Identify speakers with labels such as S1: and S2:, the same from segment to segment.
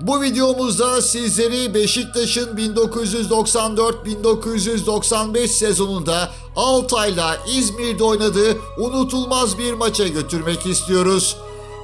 S1: Bu videomuzda sizleri Beşiktaş'ın 1994-1995 sezonunda Altay'la İzmir'de oynadığı unutulmaz bir maça götürmek istiyoruz.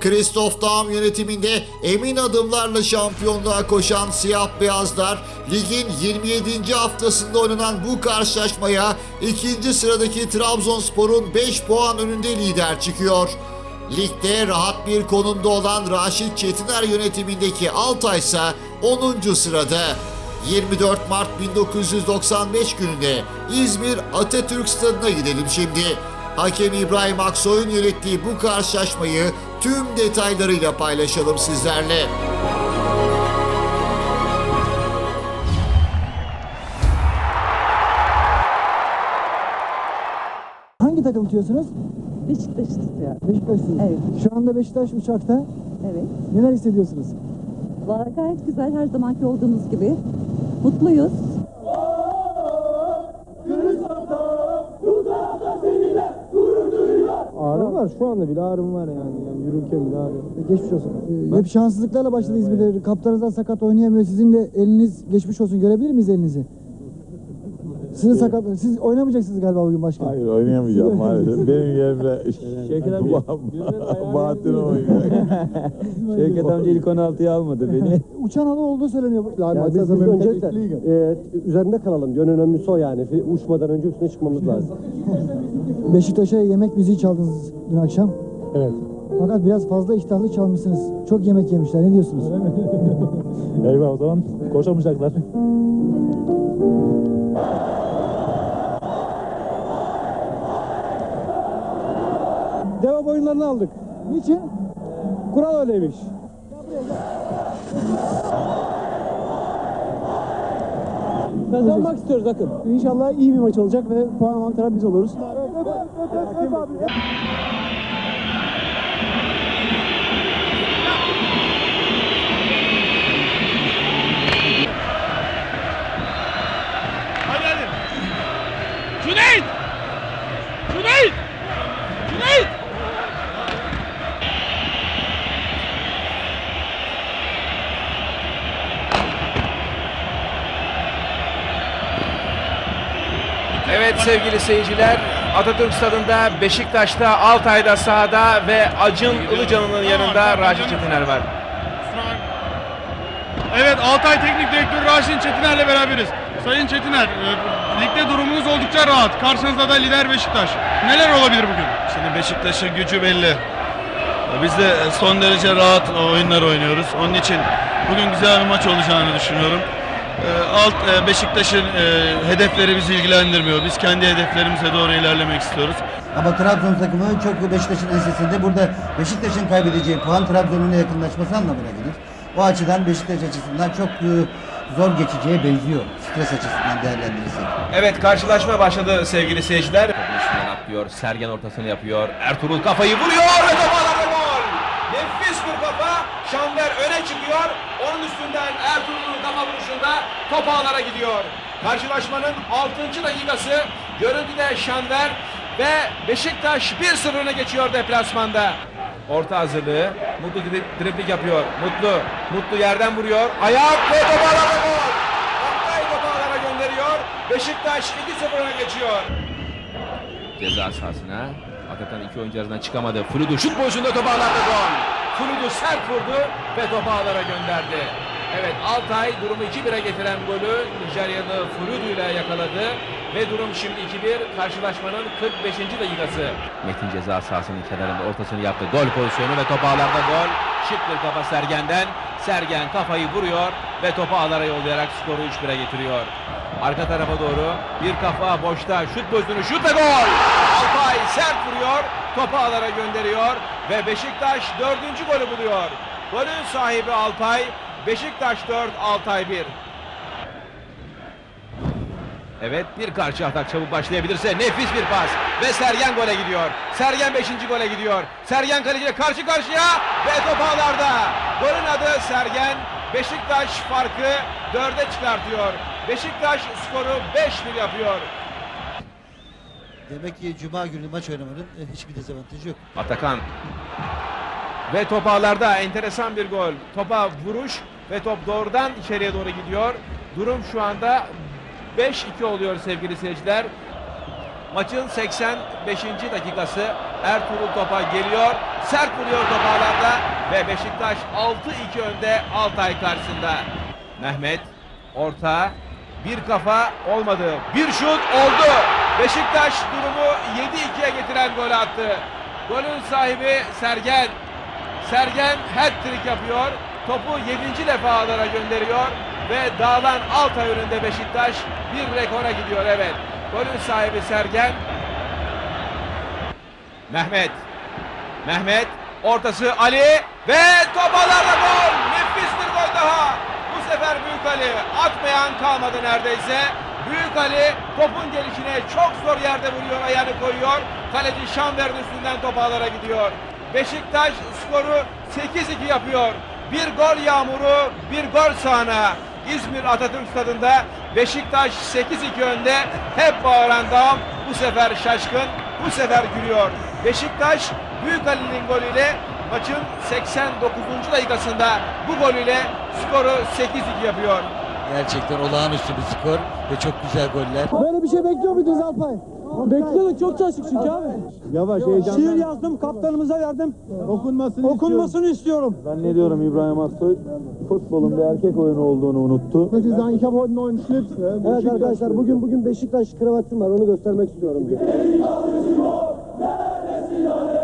S1: Christoph Daum yönetiminde emin adımlarla şampiyonluğa koşan siyah beyazlar ligin 27. haftasında oynanan bu karşılaşmaya ikinci sıradaki Trabzonspor'un 5 puan önünde lider çıkıyor. Ligde rahat bir konumda olan Raşit Çetiner yönetimindeki Altay ise 10. sırada. 24 Mart 1995 gününe İzmir Atatürk Stadı'na gidelim şimdi. Hakem İbrahim Aksoy'un yönettiği bu karşılaşmayı tüm detaylarıyla paylaşalım sizlerle.
S2: Hangi takım tutuyorsunuz?
S3: Beşiktaş tutuyor.
S2: Beşiktaş'sınız.
S3: Evet.
S2: Şu anda Beşiktaş uçakta.
S3: Evet.
S2: Neler hissediyorsunuz?
S3: Valla gayet güzel her zamanki olduğumuz gibi. Mutluyuz.
S4: Ağrım var şu anda bile ağrım var yani, yani yürürken bile ağrıyor.
S2: Geçmiş olsun. Ee, hep şanssızlıklarla başladı İzmir'de. Kaptanınızdan sakat oynayamıyor. Sizin de eliniz geçmiş olsun. Görebilir miyiz elinizi? Sizin sakat, siz oynamayacaksınız galiba bugün başkan.
S5: Hayır oynayamayacağım maalesef. Benim yerimde
S4: Şevket abi,
S5: Bahattin oynuyor.
S4: Şevket amca ilk 16'ya almadı beni.
S2: Uçan hava olduğu söyleniyor.
S6: Yani biz öncelikle e, üzerinde kalalım. En önemlisi o yani. Uçmadan önce üstüne çıkmamız lazım.
S2: Beşiktaş'a yemek müziği çaldınız dün akşam.
S4: Evet.
S2: Fakat biraz fazla iştahlı çalmışsınız. Çok yemek yemişler. Ne diyorsunuz?
S4: Eyvah o zaman koşamayacaklar. Devam oyunlarını aldık.
S2: Niçin?
S4: Kural öyleymiş. Kazanmak istiyoruz akın.
S2: İnşallah iyi bir maç olacak ve puan avantajı biz oluruz.
S7: Hadi
S8: Evet sevgili seyirciler Atatürk Stadı'nda Beşiktaş'ta Altay'da sahada ve Acun Ilıcalı'nın yanında Raşit Çetiner var.
S7: Evet Altay Teknik Direktörü Raşin Çetiner'le beraberiz. Sayın Çetiner, e, ligde durumunuz oldukça rahat. Karşınızda da lider Beşiktaş. Neler olabilir bugün?
S9: Şimdi Beşiktaş'ın gücü belli. Biz de son derece rahat oyunlar oynuyoruz. Onun için bugün güzel bir maç olacağını düşünüyorum. Ee, Alt e, Beşiktaş'ın e, hedefleri bizi ilgilendirmiyor. Biz kendi hedeflerimize doğru ilerlemek istiyoruz.
S10: Ama Trabzon takımı çok Beşiktaş'ın ensesinde. Burada Beşiktaş'ın kaybedeceği puan Trabzon'un yakınlaşması anlamına gelir. O açıdan Beşiktaş açısından çok e, zor geçeceğe benziyor. Stres açısından değerlendirirsek.
S8: Evet karşılaşma başladı sevgili seyirciler. Atlıyor. Sergen ortasını yapıyor. Ertuğrul kafayı vuruyor ve ağlarda gol. Nefis bir kafa. Şanver öne çıkıyor. Onun üstünden Kafa vuruşunda top ağlara gidiyor. Karşılaşmanın 6. dakikası. Görüntüde Şanver ve Beşiktaş 1-0 öne geçiyor deplasmanda. Orta hazırlığı. Mutlu drip- driplik yapıyor. Mutlu. Mutlu yerden vuruyor. Ayak ve top ağlara gol. Oktay topu ağlara gönderiyor. Beşiktaş 2-0 öne geçiyor. Ceza sahasına. Atakan iki oyuncu arasından çıkamadı. Fludu şut pozisyonunda topu ağlarda gol. Fludu sert vurdu ve topu ağlara gönderdi. Evet Altay durumu 2-1'e getiren golü Nijeryalı Fludu ile yakaladı. Ve durum şimdi 2-1 karşılaşmanın 45. dakikası. Metin ceza sahasının kenarında ortasını yaptı. Gol pozisyonu ve top ağlarda gol. Şık bir kafa Sergen'den. Sergen kafayı vuruyor ve topu ağlara yollayarak skoru 3-1'e getiriyor. Arka tarafa doğru bir kafa boşta şut pozisyonu şut ve gol. Altay sert vuruyor. Topu ağlara gönderiyor ve Beşiktaş dördüncü golü buluyor. Golün sahibi Altay. Beşiktaş 4, Altay 1. Evet bir karşı atak çabuk başlayabilirse nefis bir pas ve Sergen gole gidiyor. Sergen 5. gole gidiyor. Sergen kaleciyle karşı karşıya ve top ağlarda. Golün adı Sergen. Beşiktaş farkı 4'e çıkartıyor. Beşiktaş skoru 5-1 yapıyor.
S10: Demek ki Cuma günü maç oynamanın e, hiçbir dezavantajı yok.
S8: Atakan Ve top ağlarda enteresan bir gol. Topa vuruş ve top doğrudan içeriye doğru gidiyor. Durum şu anda 5-2 oluyor sevgili seyirciler. Maçın 85. dakikası Ertuğrul topa geliyor. Sert vuruyor top ve Beşiktaş 6-2 önde Altay karşısında. Mehmet orta bir kafa olmadı. Bir şut oldu. Beşiktaş durumu 7-2'ye getiren gol attı. Golün sahibi Sergen. Sergen hat-trick yapıyor. Topu 7. defa ağlara gönderiyor ve dağılan Altay önünde Beşiktaş bir rekora gidiyor evet. Golün sahibi Sergen. Mehmet. Mehmet ortası Ali ve top ağlarda gol. Nefis bir gol daha. Bu sefer Büyük Ali atmayan kalmadı neredeyse. Büyük Ali topun gelişine çok zor yerde vuruyor, ayağını koyuyor. Kaleci Şanver'in üstünden top ağlara gidiyor. Beşiktaş skoru 8-2 yapıyor. Bir gol yağmuru, bir gol sahne. İzmir Atatürk Stadında Beşiktaş 8-2 önde. Hep bağıran dağım bu sefer şaşkın, bu sefer gülüyor. Beşiktaş Büyük Ali'nin golüyle maçın 89. dakikasında bu golüyle skoru 8-2 yapıyor.
S11: Gerçekten olağanüstü bir skor ve çok güzel goller.
S2: Böyle bir şey bekliyor muydunuz Alpay?
S4: Bekliyorduk çok çalıştık çünkü abi.
S6: Yavaş heyecandan.
S2: Şiir yazdım kaptanımıza verdim.
S6: Okunmasını
S2: Okunmasını istiyorum.
S5: Zannediyorum İbrahim Aksoy futbolun bir erkek oyunu olduğunu unuttu.
S6: Evet arkadaşlar bugün bugün Beşiktaş kravatım var onu göstermek istiyorum.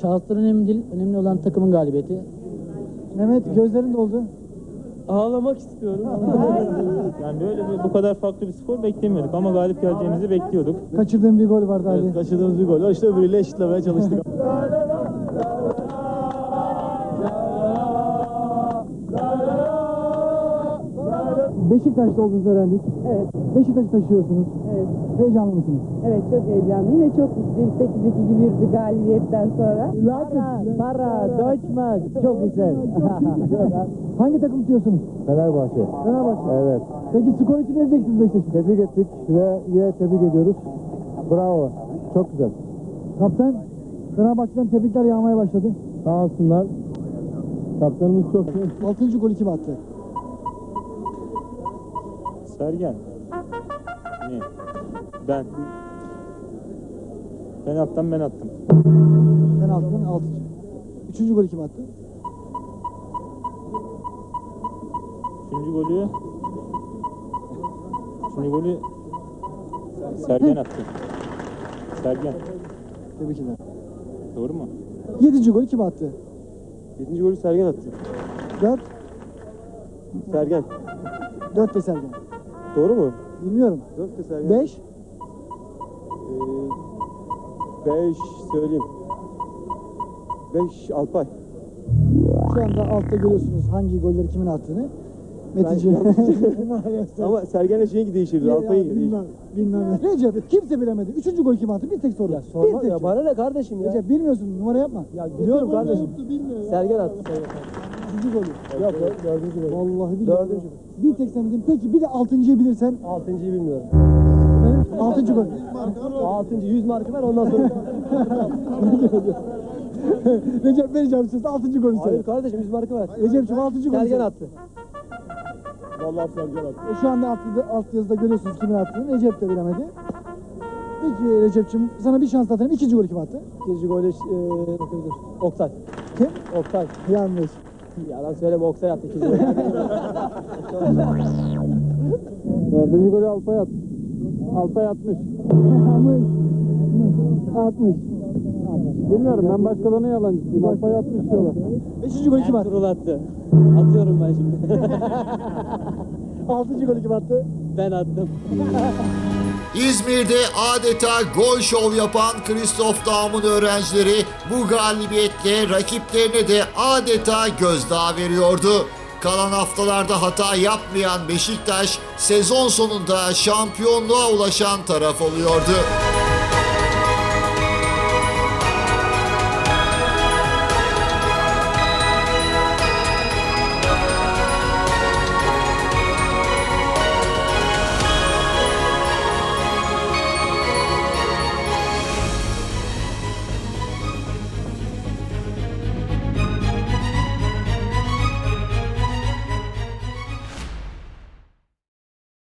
S4: Şahıslar önemli değil. Önemli olan takımın galibiyeti.
S2: Mehmet gözlerin doldu.
S4: Ağlamak istiyorum. yani böyle bir, bu kadar farklı bir skor beklemiyorduk ama galip geleceğimizi bekliyorduk.
S2: Kaçırdığın bir gol vardı Ali.
S6: Kaçırdığımız bir gol. İşte öbürüyle eşitlemeye çalıştık.
S2: Beşiktaş'ta olduğunuzu öğrendik.
S3: Evet.
S2: Beşiktaş'ı taşıyorsunuz. Heyecanlı mısınız?
S3: Evet çok heyecanlıyım ve çok mutluyum 8-2 gibi bir galibiyetten sonra.
S2: Para, para, doçmak. Çok güzel. Hangi takım tutuyorsunuz?
S6: Fenerbahçe.
S2: Fenerbahçe.
S6: Evet.
S2: Peki skor için ne diyeceksiniz Beşiktaş'ı?
S6: Tebrik ettik ve yine tebrik ediyoruz. Bravo. Çok güzel.
S2: Kaptan, Fenerbahçe'den tebrikler yağmaya başladı.
S6: Sağ olsunlar. Kaptanımız çok iyi.
S2: Altıncı golü kim attı?
S5: Sergen. Ne? Ben. Penaltıdan ben attım.
S2: Penaltıdan altıncı. Üçüncü golü kim attı?
S5: Üçüncü golü Üçüncü golü Sergen attı. Sergen.
S2: Tebrik ederim.
S5: Doğru mu?
S2: Yedinci golü kim attı?
S6: Yedinci golü Sergen attı.
S2: Dört.
S6: Sergen.
S2: Dört de Sergen.
S6: Doğru mu?
S2: Bilmiyorum.
S6: Dört Sergen.
S2: Beş.
S6: Ee, beş söyleyeyim. Beş Alpay.
S2: Şu anda altta görüyorsunuz hangi golleri kimin attığını. Metici. Maalesef.
S6: Ama Sergen'le şeyi.
S2: Ya,
S6: Alpay'ı
S2: ya, bilmem, bilmem. Recep kimse bilemedi. Üçüncü gol kim attı? Bir tek soru. Ya
S6: Sorma ya bana ne kardeşim ya.
S2: Recep bilmiyorsun numara yapma.
S6: Ya biliyorum kardeşim. Sergen attı.
S2: Üçüncü golü.
S6: Yok dördüncü golü.
S2: Vallahi bilmiyorum.
S6: Dördüncü.
S2: Bir tek sen bildin. Peki bir de altıncıyı bilirsen.
S6: Altıncıyı bilmiyorum.
S2: Benim altıncı gol.
S6: Altıncı yüz markı ver ondan sonra.
S2: Recep vereceğim size altıncı golü söyle.
S6: Hayır kardeşim yüz markı ver.
S2: Recep'ciğim altıncı golü
S6: Sergen attı. Vallahi Sergen attı.
S2: E, Şu anda alt, alt yazıda görüyorsunuz kimin attığını. Recep de bilemedi. Peki Recep'ciğim sana bir şans tanıyayım. İkinci golü kim attı?
S6: İkinci golü e, Oktay.
S2: Kim?
S6: Oktay.
S2: Yanlış.
S6: Yalan söyleme Oktay attı ikinci golü. Dördüncü golü Alpay attı. Alpay atmış.
S2: 60.
S6: Bilmiyorum ben başkalarına yalancısıyım. Alpay atmış diyorlar.
S2: Beşinci golü kim attı?
S6: Ertuğrul attı. Atıyorum ben şimdi.
S2: Altıncı golü kim attı?
S6: ben attım.
S1: İzmir'de adeta gol şov yapan Kristof Daum'un öğrencileri bu galibiyetle rakiplerine de adeta gözdağı veriyordu. Kalan haftalarda hata yapmayan Beşiktaş sezon sonunda şampiyonluğa ulaşan taraf oluyordu.